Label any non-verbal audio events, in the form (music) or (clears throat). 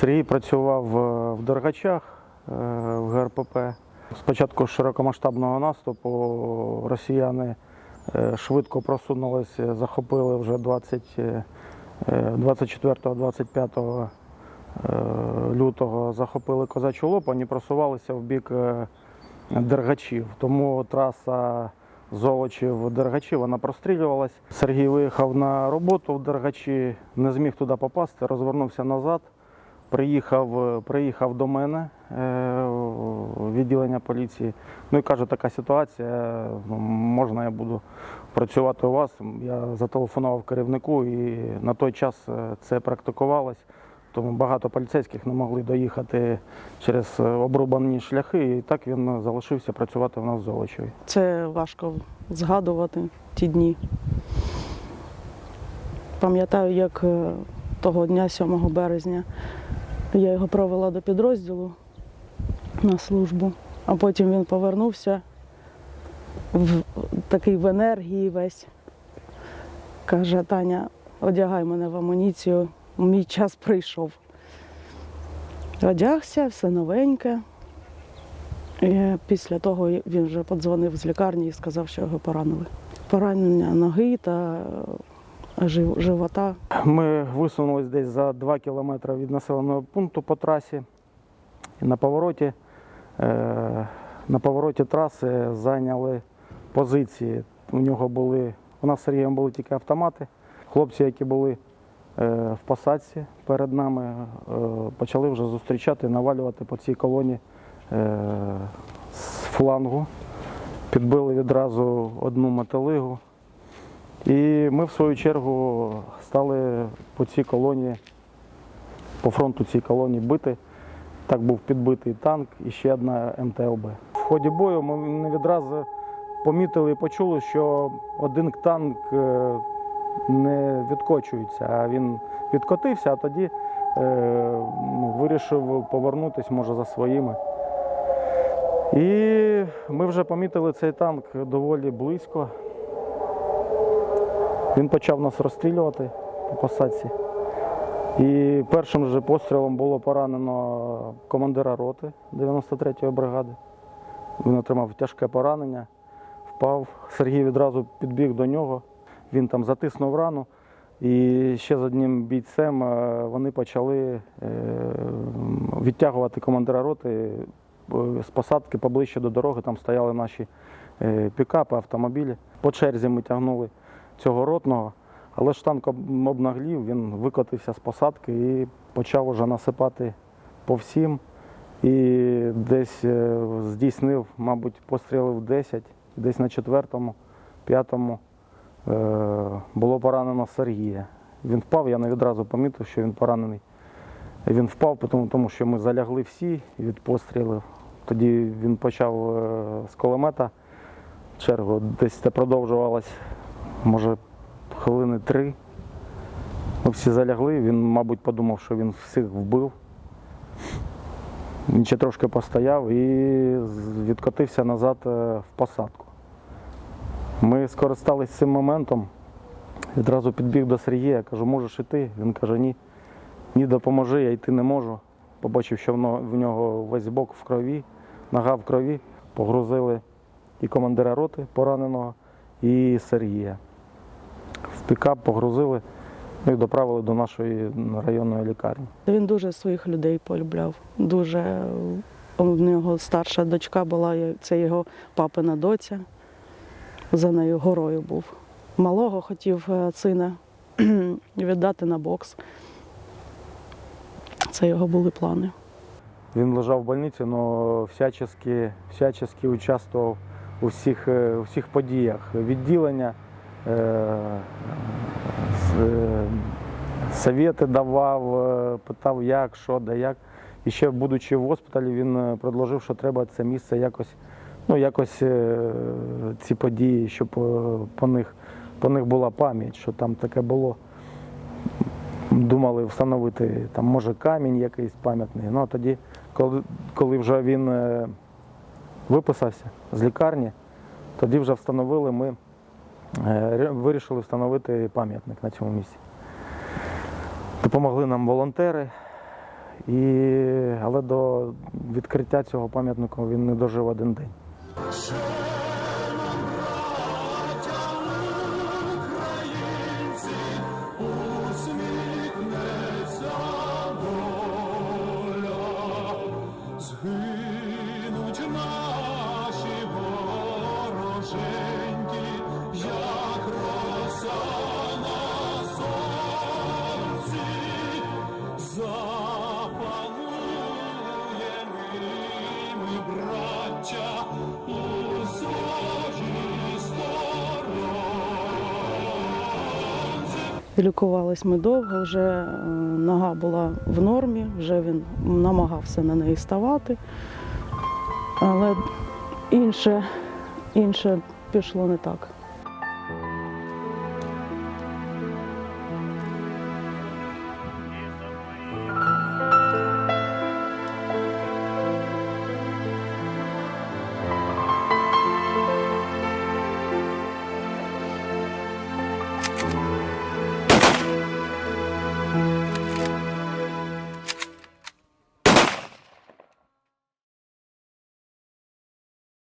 Сергій працював е, в Дергачах е, в ГРПП. Спочатку широкомасштабного наступу росіяни е, швидко просунулися, захопили вже 20, е, 24-25 е, лютого захопили Козачу Лоб, вони просувалися в бік Дергачів. Тому траса Золочів Дергачі вона прострілювалась. Сергій виїхав на роботу в Дергачі, не зміг туди попасти, розвернувся назад. Приїхав, е, приїхав до мене е, відділення поліції. Ну і каже, така ситуація, ну, можна я буду працювати у вас. Я зателефонував керівнику і на той час е, це практикувалось. Тому багато поліцейських не могли доїхати через обрубані шляхи, і так він залишився працювати в нас в Золочеві. Це важко згадувати ті дні. Пам'ятаю, як того дня, 7 березня, я його провела до підрозділу на службу, а потім він повернувся в такий в енергії весь. Каже, Таня, одягай мене в амуніцію, мій час прийшов. Одягся, все новеньке. І після того він вже подзвонив з лікарні і сказав, що його поранили. Поранення ноги та живота. Ми висунулись десь за 2 кілометри від населеного пункту по трасі. На повороті, е, на повороті траси зайняли позиції. У нього були, у нас з Сергієм були тільки автомати. Хлопці, які були е, в посадці перед нами, е, почали вже зустрічати, навалювати по цій колоні з флангу. Підбили відразу одну металигу. І ми, в свою чергу, стали по цій колоні, по фронту цій колоні бити. Так був підбитий танк і ще одна МТЛБ. В ході бою ми не відразу помітили і почули, що один танк е, не відкочується, а він відкотився, а тоді е, ну, вирішив повернутися, може, за своїми. І ми вже помітили цей танк доволі близько. Він почав нас розстрілювати по посадці. І першим же пострілом було поранено командира роти 93-ї бригади. Він отримав тяжке поранення, впав. Сергій відразу підбіг до нього. Він там затиснув рану. І ще з одним бійцем е, вони почали е, відтягувати командира роти е, з посадки поближче до дороги. Там стояли наші пікапи, автомобілі. По черзі ми тягнули цього ротного, але ж танк обнаглів, він викотився з посадки і почав уже насипати по всім. І десь е, здійснив, мабуть, пострілів 10, десь на четвертому, п'ятому е, було поранено Сергія. Він впав, я не відразу помітив, що він поранений. Він впав, тому, тому що ми залягли всі від пострілів. Тоді він почав е, з кулемета чергу. Десь це продовжувалось, може, хвилини три. Ми всі залягли, він, мабуть, подумав, що він всіх вбив. Він ще трошки постояв і відкотився назад е, в посадку. Ми скористалися цим моментом. Відразу підбіг до Сергія, я кажу, можеш іти? Він каже, ні. Ні, допоможи, я йти не можу. Побачив, що в нього весь бок в крові, нога в крові. Погрузили і командира роти пораненого, і Сергія. В пікап погрузили і доправили до нашої районної лікарні. Він дуже своїх людей полюбляв. Дуже у нього старша дочка була, це його папина доця. За нею горою був. Малого хотів е, сина (clears throat) віддати на бокс. Це його були плани. Він лежав в больниці, але всячески, всячески участвував у всіх, е, у всіх подіях. Відділення, е, е, совєти давав, е, питав, як, що, де як. І ще, будучи в госпіталі, він е, предложив, що треба це місце якось, ну, якось е, ці події, щоб е, по них, по них була пам'ять, що там таке було. Думали встановити там, може, камінь якийсь пам'ятний. Ну а тоді, коли, коли вже він е, виписався з лікарні, тоді вже встановили ми, е, вирішили встановити пам'ятник на цьому місці. Допомогли нам волонтери і, але до відкриття цього пам'ятника він не дожив один день. Сторонці. Лікувались ми довго, вже е, нога була в нормі, вже він намагався на неї ставати. Але інше, інше пішло не так.